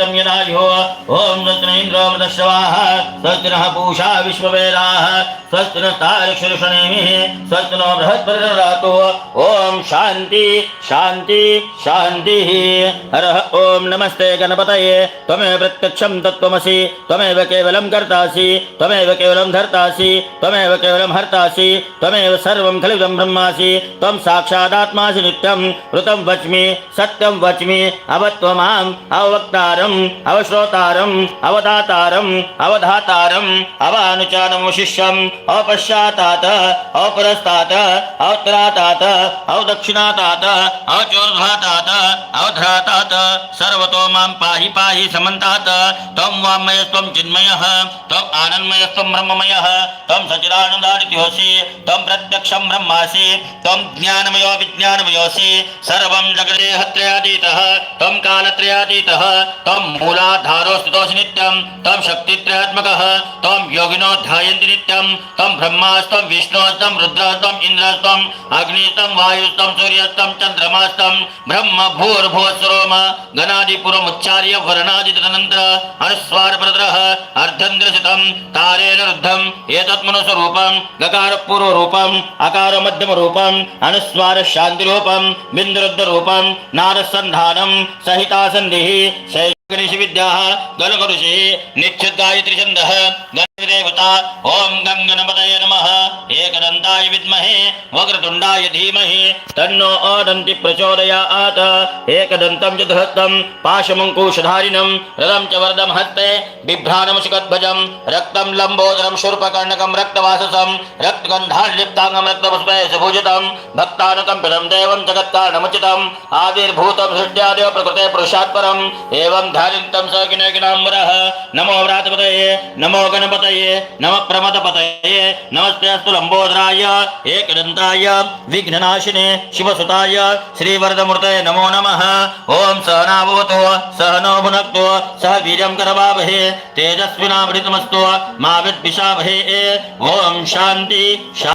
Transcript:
तं यदायुः ॐ मृतश्रवाः स्वस्ति नः पूषा विश्ववेदाः स्वस्ति नस्तारक्षरुषणेमिः स्वस्ति नो बृहस्पतिर्रातो ॐ शान्ति शान्ति, शान्तिः। हरः ॐ नमस्ते गणपतये, त्वमेव प्रत्यक्षं तत्त्वमसि, त्वमेव केवलं कर्तासि, त्वमेव केवलं धर्तासि, त्वमेव केवलं हर्तासि, त्वमेव सर्वं खलिदं ब्रह्मासि, त्वं साक्षादात्मासि नित्यं, ऋतं वच्मि, सत्यं वच्मि, अवत्वमाम् अवक्तारम् अवश्रोतारम् अवदातारम् अवधातारम् अवानुचानं शिष्यम् अपश्चातात अपरस्तात, अवत्रातात, अवदक्षिणातात, अवचोर्ध्वातात, अवध्रातात, सर्वतो माँ पाहि पाहि समन्तात्, त्वं वाङ्मयस्त्वं चिन्मयः, त्वम् आनन्मयस्त्वं ब्रह्ममयः, त्वं सचिदानन्दादित्योऽसि, त्वं प्रत्यक्षं ब्रह्मासि, त्वं ज्ञानमयो विज्ञानमयोऽसि, सर्वं जगदेहत्रयातीतः त्वं कालत्रयातीतः, त्वं मूलाधारोऽस्थितोऽसि नित्यं त्वं शक्तित्रयात्मकः त्वं योगिनो ध्यायन्ति नित्यं त्वं ब्रह्मास्त्वं विष्णोस्त्वं रुद्रस्त्वम् इन्द्रस्त्वम् अग्निस्त्वं वायुस्त्वं सूर्यस्त्वं चन्द्रमास्त्वं ब्रह्म भूर्भुवस्वरोम गणादिपुरमुच्चार्य वर्णादितदनन्तर अनुस्वारप्रदरः अर्धन्द्रसितं तारेण रुद्धम् एतत्मनुस्वरूपं गकारपूर्वरूपम् अकारमध्यमरूपम् अनुस्वार शान्तिरूपं बिन्दुरुद्धरूपं नारसन्धानं सहितासन्धिः शैगणिषविद्याः गलगरुषिः निच्छुद्गायत्रिछन्दः गणदेवता ॐ गं गणपतये नमः। एकदन्ताय विद्महे, वक्रतुण्डाय धीमहि। तन्नो ओदन्ति प्रचोदयात्। एकदन्तं च धृतं पाशमङ्कुशधारिणं। रथं च वरदं हस्ते बिभ्राणमुषिकध्वजं रक्तं लम्बोदरं, शूर्पकर्णकं, रक्तवाससं। रक्तगन्धाल्लिप्ताङ्गं रक्तपुष्पे सुभूजितं भक्तानुकम्पितं देवं जगत्कारणमुचितम् आविर्भूतं सृष्ट्यादेव प्रकृते पुरुषात् परम् एवं ध्यानितं स किनकिनाम्बरः नमो व्रातपतये, नमो गणपतये। नमः प्रमदपतये नमस्ते अस्तु लम्बोदराय, एकदन्ताय, विघ्ननाशिने, शिवसुताय, श्रीवरदमूर्तये नमो नमः। ॐ सहनावतु सहनो भुनक्तु सह वीर्यं करवावहे तेजस्विनामृतमस्तु, मा विद्विषावहे ॐ शान्ति, शा